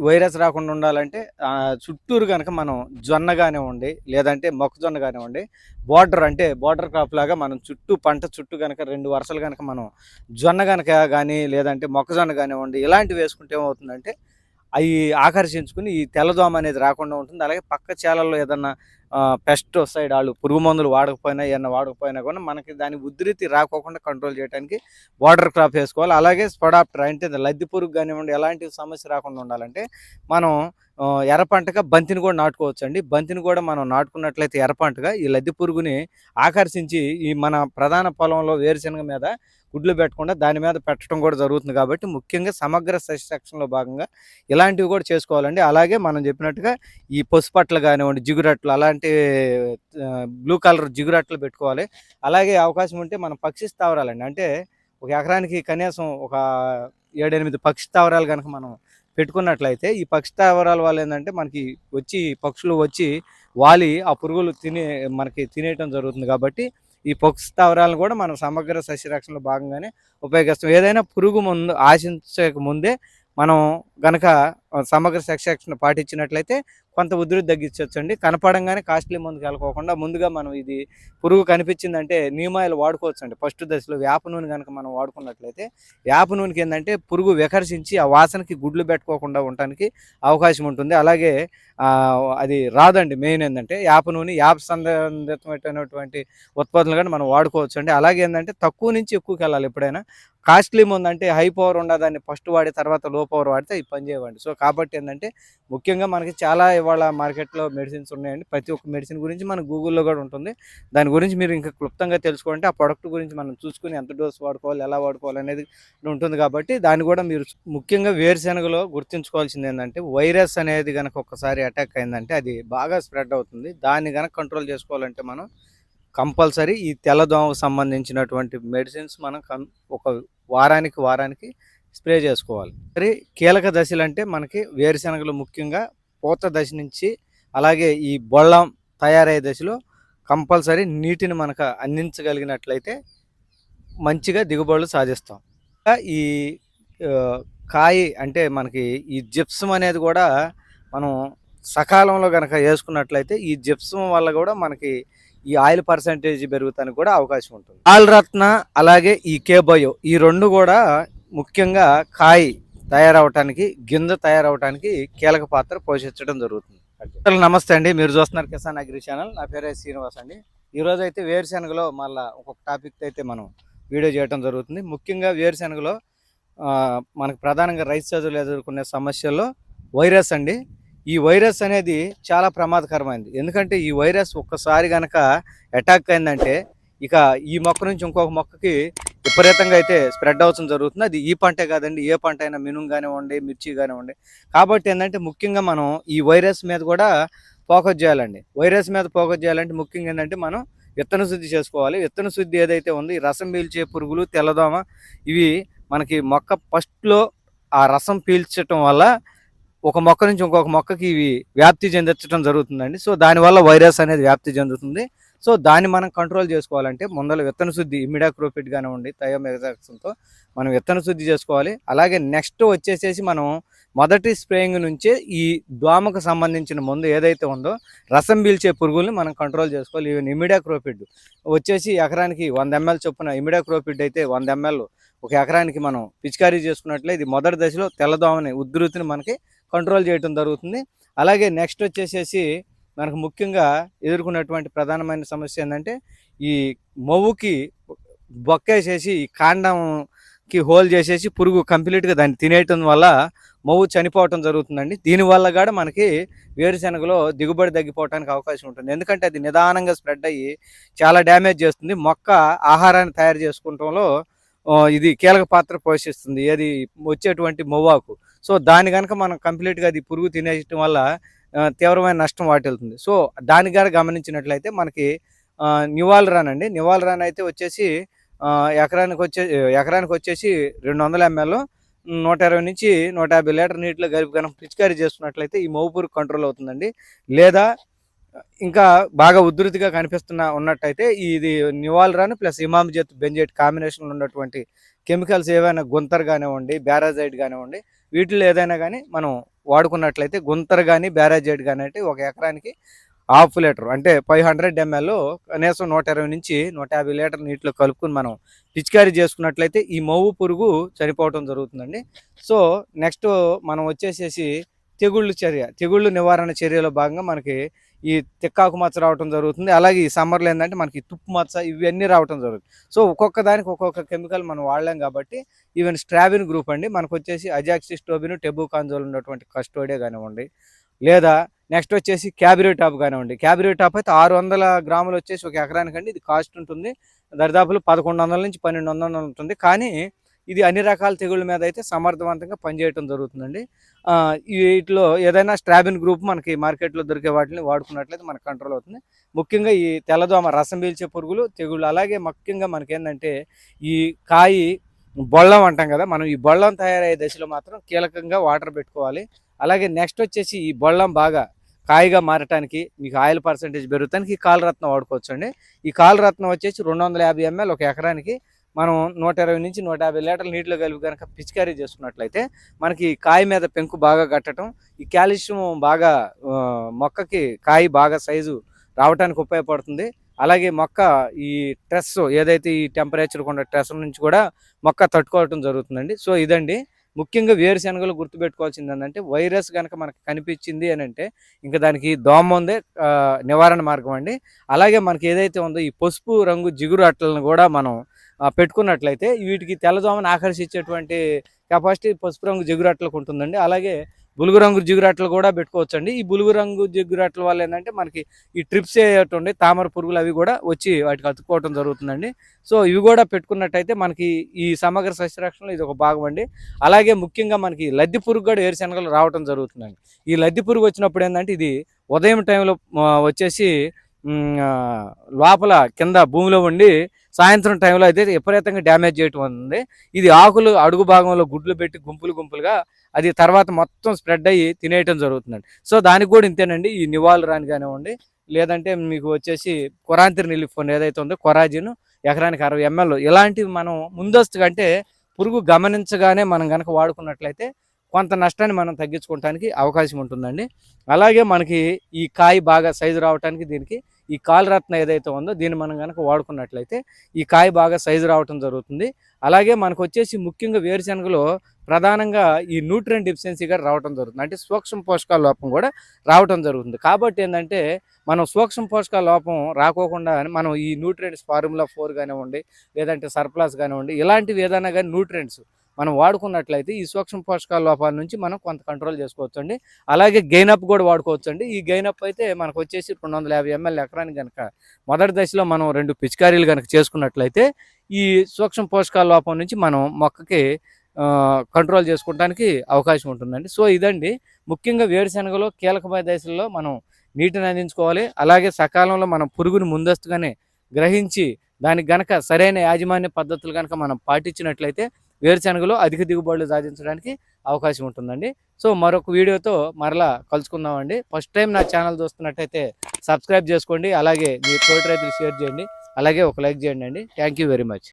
Virus రాకుండా ఉండాలంటే చుట్టూరు కనుక మనం జొన్న కానివ్వండి లేదంటే మొక్కజొన్న కానివ్వండి బార్డర్ అంటే బార్డర్ క్రాప్ లాగా మనం చుట్టూ పంట చుట్టూ కనుక రెండు వరుసలు కనుక మనం జొన్న కనుక కానీ లేదంటే మొక్కజొన్న కానివ్వండి ఇలాంటివి వేసుకుంటే ఏమవుతుందంటే అవి ఆకర్షించుకుని ఈ తెల్లదోమ అనేది రాకుండా ఉంటుంది. అలాగే పక్క చేలల్లో ఏదన్నా పెస్ట్ సైడ్ వాళ్ళు పురుగు మందులు వాడకపోయినా ఏమన్నా వాడకపోయినా కూడా మనకి దాని ఉధృతి రాకోకుండా కంట్రోల్ చేయడానికి వాటర్ క్రాప్ వేసుకోవాలి. అలాగే స్పడాప్టర్ అంటే లద్ది పురుగు కానివ్వండి ఎలాంటి సమస్య రాకుండా ఉండాలంటే మనం ఆ, ఎర్ర పంటగా బంతిని కూడా నాటుకోవచ్చు అండి బంతిని కూడా మనం నాటుకున్నట్లయితే ఎర్ర పంటగా ఈ లద్ది పురుగుని ఆకర్షించి ఈ మన ప్రధాన పొలంలో వేరుశనగ మీద గుడ్లు పెట్టకుండా దాని మీద పెట్టడం కూడా జరుగుతుంది కాబట్టి ముఖ్యంగా సమగ్ర సస్యరక్షణలో భాగంగా ఇలాంటివి కూడా చేసుకోవాలండి. అలాగే మనం చెప్పినట్టుగా ఈ పసుపట్లు కానివ్వండి జిగురట్లు అలాంటి బ్లూ కలర్ జిగురట్లు పెట్టుకోవాలి. అలాగే అవకాశం ఉంటే మనం పక్షి స్థావరాలండి. అంటే ఒక ఎకరానికి కనీసం ఒక ఏడెనిమిది పక్షి స్థావరాలు కనుక మనం పెట్టుకున్నట్లయితే ఈ పక్షి స్థావరాల వల్ల ఏంటంటే మనకి వచ్చి పక్షులు వచ్చి వాలి ఆ పురుగులు తినే మనకి తినేయటం జరుగుతుంది కాబట్టి ఈ పక్షి స్థావరాలను కూడా మనం సమగ్ర సస్యరక్షణలో భాగంగానే ఉపయోగిస్తాం. ఏదైనా పురుగు ముందు ఆశించక ముందే మనం గనక సమగ్ర శిక్షణ పాటించినట్లయితే కొంత ఉధృతి తగ్గించవచ్చండి. కనపడంగానే కాస్ట్లీ ముందుకు వెళ్ళకోకుండా ముందుగా మనం ఇది పురుగు కనిపించిందంటే నీమాయిలు వాడుకోవచ్చు అండి ఫస్ట్ దశలో వేప నూనె కనుక మనం వాడుకున్నట్లయితే వేప నూనెకి ఏంటంటే పురుగు వికర్షించి ఆ వాసనకి గుడ్లు పెట్టుకోకుండా ఉండటానికి అవకాశం ఉంటుంది. అలాగే అది రాదండి మెయిన్ ఏంటంటే వేప నూనె యాప సంబంధితమైనటువంటి ఉత్పత్తులు కానీ మనం వాడుకోవచ్చు అండి అలాగే ఏంటంటే తక్కువ నుంచి ఎక్కువకి వెళ్ళాలి ఎప్పుడైనా. కాస్ట్లీ ముందంటే హై పవర్ ఉండదాన్ని ఫస్ట్ వాడి తర్వాత లో పవర్ వాడితే ఈ పని చేయవండి సో కాబట్టి ఏంటంటే ముఖ్యంగా మనకి చాలా ఇవాళ మార్కెట్లో మెడిసిన్స్ ఉన్నాయండి. ప్రతి ఒక్క మెడిసిన్ గురించి మన గూగుల్లో కూడా ఉంటుంది. దాని గురించి మీరు ఇంకా క్లుప్తంగా తెలుసుకోవాలంటే ఆ ప్రొడక్ట్ గురించి మనం చూసుకుని ఎంత డోస్ వాడుకోవాలి ఎలా వాడుకోవాలి అనేది ఉంటుంది కాబట్టి దాన్ని కూడా మీరు ముఖ్యంగా వేరుశెనగలో గుర్తుంచుకోవాల్సింది ఏంటంటే వైరస్ అనేది కనుక ఒక్కసారి అటాక్ అయిందంటే అది బాగా స్ప్రెడ్ అవుతుంది. దాన్ని కనుక కంట్రోల్ చేసుకోవాలంటే మనం కంపల్సరీ ఈ తెల్లదోమకు సంబంధించినటువంటి మెడిసిన్స్ మనం కం- ఒక వారానికి వారానికి స్ప్రే చేసుకోవాలి. మరి కీలక దశలు అంటే మనకి వేరుశెనగలు ముఖ్యంగా పూత దశ నుంచి అలాగే ఈ బొళ్ళం తయారయ్యే దశలో కంపల్సరీ నీటిని మనకు అందించగలిగినట్లయితే మంచిగా దిగుబడులు సాధిస్తాం. ఈ కాయి కాయ అంటే మనకి ఈ జిప్సం అనేది కూడా మనం సకాలంలో కనుక వేసుకున్నట్లయితే ఈ జిప్సం వల్ల కూడా మనకి ఈ ఆయిల్ పర్సంటేజ్ పెరుగుతానికి కూడా అవకాశం ఉంటుంది. ఆల్ రత్న అలాగే ఈ కేబయో ఈ రెండు కూడా ముఖ్యంగా కాయ తయారవటానికి గింజ తయారవటానికి కీలక పాత్ర పోషించడం జరుగుతుంది. అసలు నమస్తే అండి మీరు చూస్తున్నారు కిసాన్ అగ్రి ఛానల్. నా పేరు శ్రీనివాస్ అండి. ఈ రోజు అయితే వేరుశెనగలో మళ్ళీ ఒక్కొక్క టాపిక్ అయితే మనం వీడియో చేయడం జరుగుతుంది. ముఖ్యంగా వేరుశెనగలో మనకు ప్రధానంగా రైతు చదువులు ఎదుర్కొనే సమస్యల్లో వైరస్ అండి. ఈ వైరస్ అనేది చాలా ప్రమాదకరమైనది ఎందుకంటే ఈ వైరస్ ఒక్కసారి గనక అటాక్ అయిందంటే ఇక ఈ మొక్క నుంచి ఇంకొక మొక్కకి విపరీతంగా అయితే స్ప్రెడ్ అవ్వడం జరుగుతుంది. అది ఈ పంటే కాదండి ఏ పంట అయినా మినుము కానివ్వండి మిర్చి కానివ్వండి. కాబట్టి ఏంటంటే ముఖ్యంగా మనం ఈ వైరస్ మీద కూడా ఫోకస్ చేయాలండి. వైరస్ మీద ఫోకస్ చేయాలంటే ముఖ్యంగా ఏంటంటే మనం విత్తన శుద్ధి చేసుకోవాలి. విత్తన శుద్ధి ఏదైతే ఉంది రసం పీల్చే పురుగులు తెల్లదోమ ఇవి మనకి మొక్క ఫస్ట్లో ఆ రసం పీల్చటం వల్ల ఒక మొక్క నుంచి ఇంకొక మొక్కకి ఇవి వ్యాప్తి చెందించడం జరుగుతుందండి. సో దానివల్ల వైరస్ అనేది వ్యాప్తి చెందుతుంది. సో దాన్ని మనం కంట్రోల్ చేసుకోవాలంటే ముందర విత్తన శుద్ధి ఇమిడాక్రోపిట్ కానివ్వండి థయోమెగజాక్సన్తో మనం విత్తన శుద్ధి చేసుకోవాలి. అలాగే నెక్స్ట్ వచ్చేసేసి మనం మొదటి స్ప్రేయింగ్ నుంచే ఈ దోమకు సంబంధించిన మందు ఏదైతే ఉందో రసం పీల్చే పురుగుల్ని మనం కంట్రోల్ చేసుకోవాలి. ఈవెన్ ఇమిడాక్రోపిడ్ వచ్చేసి ఎకరానికి వంద ఎంఎల్ చొప్పున ఇమిడాక్రోపిడ్ అయితే వంద ఎంఎల్ ఒక ఎకరానికి మనం పిచికారీ చేసుకున్నట్లే ఇది మొదటి దశలో తెల్లదోమని ఉధృతిని మనకి కంట్రోల్ చేయడం జరుగుతుంది. అలాగే నెక్స్ట్ వచ్చేసేసి మనకు ముఖ్యంగా ఎదుర్కొన్నటువంటి ప్రధానమైన సమస్య ఏంటంటే ఈ మొవ్వుకి బొక్కేసేసి ఈ కాండంకి హోల్ చేసేసి పురుగు కంప్లీట్గా దాన్ని తినేయటం వల్ల మొవ్వు చనిపోవటం జరుగుతుందండి. దీనివల్ల కూడా మనకి వేరుశెనగలో దిగుబడి తగ్గిపోవడానికి అవకాశం ఉంటుంది. ఎందుకంటే అది నిదానంగా స్ప్రెడ్ అయ్యి చాలా డ్యామేజ్ చేస్తుంది. మొక్క ఆహారాన్ని తయారు చేసుకోవటంలో ఇది కీలక పాత్ర పోషిస్తుంది. అది వచ్చేటువంటి మొవ్వాకు. సో దాని కనుక మనం కంప్లీట్గా అది పురుగు తినేయటం వల్ల తీవ్రమైన నష్టం వాటిల్తుంది సో దాని గారు గమనించినట్లయితే మనకి నివాల్ రాన్ అండి నివాల్ రాన్ అయితే వచ్చేసి ఎకరానికి వచ్చే ఎకరానికి వచ్చేసి రెండు వందల ఎంఎల్ నూట ఇరవై నుంచి నూట యాభై లీటర్ నీటిలో కలిపి కనుక పిచికారీ చేసుకున్నట్లయితే ఈ మౌ కంట్రోల్ అవుతుందండి. లేదా ఇంకా బాగా ఉధృతిగా కనిపిస్తున్న ఉన్నట్టయితే ఇది నివాల్ రాన్ ప్లస్ ఇమామ్ జత్ బెంజెట్ కాంబినేషన్లో ఉన్నటువంటి కెమికల్స్ ఏవైనా గుంతర్ కానివ్వండి బ్యారాజైడ్ కానివ్వండి వీటిలో ఏదైనా కానీ మనం వాడుకున్నట్లయితే గుంతర్ కానీ బ్యారాజైడ్ కానీ ఒక ఎకరానికి హాఫ్ లీటర్ అంటే ఫైవ్ హండ్రెడ్ ఎంఎల్ కనీసం నూట ఇరవై నుంచి నూట యాభై లీటర్ నీటిలో కలుపుకొని మనం పిచికారీ చేసుకున్నట్లయితే ఈ మవ్వు పురుగు చనిపోవటం జరుగుతుందండి. సో నెక్స్ట్ మనం వచ్చేసేసి తెగుళ్ళు చర్య తెగుళ్ళు నివారణ చర్యలో భాగంగా మనకి ఈ తిక్కాకు మచ్చ రావటం జరుగుతుంది. అలాగే ఈ సమ్మర్లో ఏంటంటే మనకి తుప్పు మచ్చ ఇవన్నీ రావటం జరుగుతుంది. సో ఒక్కొక్క దానికి ఒక్కొక్క కెమికల్ మనం వాడలేం కాబట్టి ఈవెన్ స్ట్రాబిన్ గ్రూప్ అండి. మనకు వచ్చేసి అజాక్సిస్టోబిన్ టెబుకాంజోల్ ఉన్నటువంటి కస్టోడియా కానివ్వండి లేదా నెక్స్ట్ వచ్చేసి క్యాబిరీ టాప్ కానివ్వండి. క్యాబిరీ టాప్ అయితే ఆరు వందల గ్రాములు వచ్చేసి ఒక ఎకరానికండి. ఇది కాస్ట్ ఉంటుంది. దరిదాపులు పదకొండు వందల నుంచి పన్నెండు వందలు ఉంటుంది. కానీ ఇది అన్ని రకాల తెగుళ్ళ మీద అయితే సమర్థవంతంగా పనిచేయటం జరుగుతుందండి. వీటిలో ఏదైనా స్ట్రాబిన్ గ్రూప్ మనకి మార్కెట్లో దొరికే వాటిని వాడుకున్నట్లయితే మనకు కంట్రోల్ అవుతుంది. ముఖ్యంగా ఈ తెల్లదోమ రసం పీల్చే పురుగులు తెగుళ్ళు అలాగే ముఖ్యంగా మనకేంటంటే ఈ కాయి బొళ్ళం అంటాం కదా మనం ఈ బొళ్ళం తయారయ్యే దశలో మాత్రం కీలకంగా వాటర్ పెట్టుకోవాలి. అలాగే నెక్స్ట్ వచ్చేసి ఈ బొళ్ళం బాగా కాయగా మారటానికి మీకు ఆయిల్ పర్సంటేజ్ పెరుగుతానికి ఈ కాలరత్నం వాడుకోవచ్చు అండి ఈ కాలరత్నం వచ్చేసి రెండు వందల యాభై ఎంఎల్ ఒక ఎకరానికి మనం నూట ఇరవై నుంచి నూట యాభై లీటర్ల నీటిలో కలిపి కనుక పిచికారీ చేసుకున్నట్లయితే మనకి కాయ మీద పెంకు బాగా కట్టడం ఈ కాల్షియం బాగా మొక్కకి కాయ బాగా సైజు రావడానికి ఉపయోగపడుతుంది. అలాగే మొక్క ఈ ట్రెస్ ఏదైతే ఈ టెంపరేచర్ ఉన్న ట్రెస్ నుంచి కూడా మొక్క తట్టుకోవటం జరుగుతుందండి. సో ఇదండి. ముఖ్యంగా వేరుశనగలు గుర్తుపెట్టుకోవాల్సింది ఏంటంటే వైరస్ కనుక మనకు కనిపించింది అని అంటే ఇంకా దానికి దోమ ఉందే నివారణ మార్గం అండి. అలాగే మనకి ఏదైతే ఉందో ఈ పసుపు రంగు జిగురు అట్లను కూడా మనం పెట్టుకున్నట్లయితే వీటికి తెల్లదోమను ఆకర్షించేటువంటి కెపాసిటీ పసుపు రంగు జిగురాట్లకు ఉంటుందండి. అలాగే బులుగు రంగు జిగురాట్లు కూడా పెట్టుకోవచ్చండి. ఈ బులుగు రంగు జిగురాట్ల వల్ల ఏంటంటే మనకి ఈ ట్రిప్స్ అయ్యేటువంటి తామర పురుగులు అవి కూడా వచ్చి వాటికి అతుక్కోవటం జరుగుతుందండి. సో ఇవి కూడా పెట్టుకున్నట్టయితే మనకి ఈ సమగ్ర సస్యరక్షణలో ఇది ఒక భాగం అండి. అలాగే ముఖ్యంగా మనకి లద్ది పురుగు కూడా ఏరుశనగలు రావటం జరుగుతుందండి. ఈ లద్ది పురుగు వచ్చినప్పుడు ఏంటంటే ఇది ఉదయం టైంలో వచ్చేసి లోపల కింద భూమిలో ఉండి సాయంత్రం టైంలో అయితే విపరీతంగా డ్యామేజ్ చేయటం ఉంది ఇది ఆకులు అడుగు భాగంలో గుడ్లు పెట్టి గుంపులు గుంపులుగా అది తర్వాత మొత్తం స్ప్రెడ్ అయ్యి తినేయటం జరుగుతుందండి. సో దానికి కూడా ఇంతేనండి. ఈ నివాళు రాని కానివ్వండి లేదంటే మీకు వచ్చేసి కొరాంతిరి నిలిఫోన్ ఏదైతే ఉందో కొరాజిన్ ఎకరానికి అరవై ఎంఎల్ ఇలాంటివి మనం ముందస్తుగా అంటే పురుగు గమనించగానే మనం కనుక వాడుకున్నట్లయితే కొంత నష్టాన్ని మనం తగ్గించుకోవడానికి అవకాశం ఉంటుందండి. అలాగే మనకి ఈ కాయ బాగా సైజు రావడానికి దీనికి ఈ కాలరత్న ఏదైతే ఉందో దీన్ని మనం కనుక వాడుకున్నట్లయితే ఈ కాయ బాగా సైజు రావటం జరుగుతుంది. అలాగే మనకు వచ్చేసి ముఖ్యంగా వేరుశనగలో ప్రధానంగా ఈ న్యూట్రియన్ డిఫిషియన్సీ కూడా రావటం జరుగుతుంది. అంటే సూక్ష్మ పోషకాల లోపం కూడా రావటం జరుగుతుంది. కాబట్టి ఏంటంటే మనం సూక్ష్మ పోషకాల లోపం రాకోకుండా మనం ఈ న్యూట్రియంట్స్ ఫార్ములా ఫోర్ కానివ్వండి లేదంటే సర్ప్లాస్ కానివ్వండి ఇలాంటివి ఏదైనా కానీ న్యూట్రియంట్స్ మనం వాడుకున్నట్లయితే ఈ సూక్ష్మ పోషకాల లోపాల నుంచి మనం కొంత కంట్రోల్ చేసుకోవచ్చు అండి అలాగే గెయినప్ కూడా వాడుకోవచ్చు అండి ఈ గెయినప్ అయితే మనకు వచ్చేసి రెండు వందల యాభై ఎంఎల్ ఎకరానికి కనుక మొదటి దశలో మనం రెండు పిచికారీలు కనుక చేసుకున్నట్లయితే ఈ సూక్ష్మ పోషకాల లోపం నుంచి మనం మొక్కకి కంట్రోల్ చేసుకోవడానికి అవకాశం ఉంటుందండి. సో ఇదండి. ముఖ్యంగా వేరుశనగలో కీలకమైన దశల్లో మనం నీటిని అందించుకోవాలి. అలాగే సకాలంలో మనం పురుగుని ముందస్తుగానే గ్రహించి దానికి గనక సరైన యాజమాన్య పద్ధతులు కనుక మనం పాటించినట్లయితే వేరుశనగలో అధిక దిగుబడులు సాధించడానికి అవకాశం ఉంటుందండి. సో మరొక వీడియోతో మరలా కలుసుకుందామండి. ఫస్ట్ టైం నా ఛానల్ చూస్తున్నట్టయితే సబ్స్క్రైబ్ చేసుకోండి. అలాగే మీ తోటి రైతులు షేర్ చేయండి. అలాగే ఒక లైక్ చేయండి అండి. Thank you very much.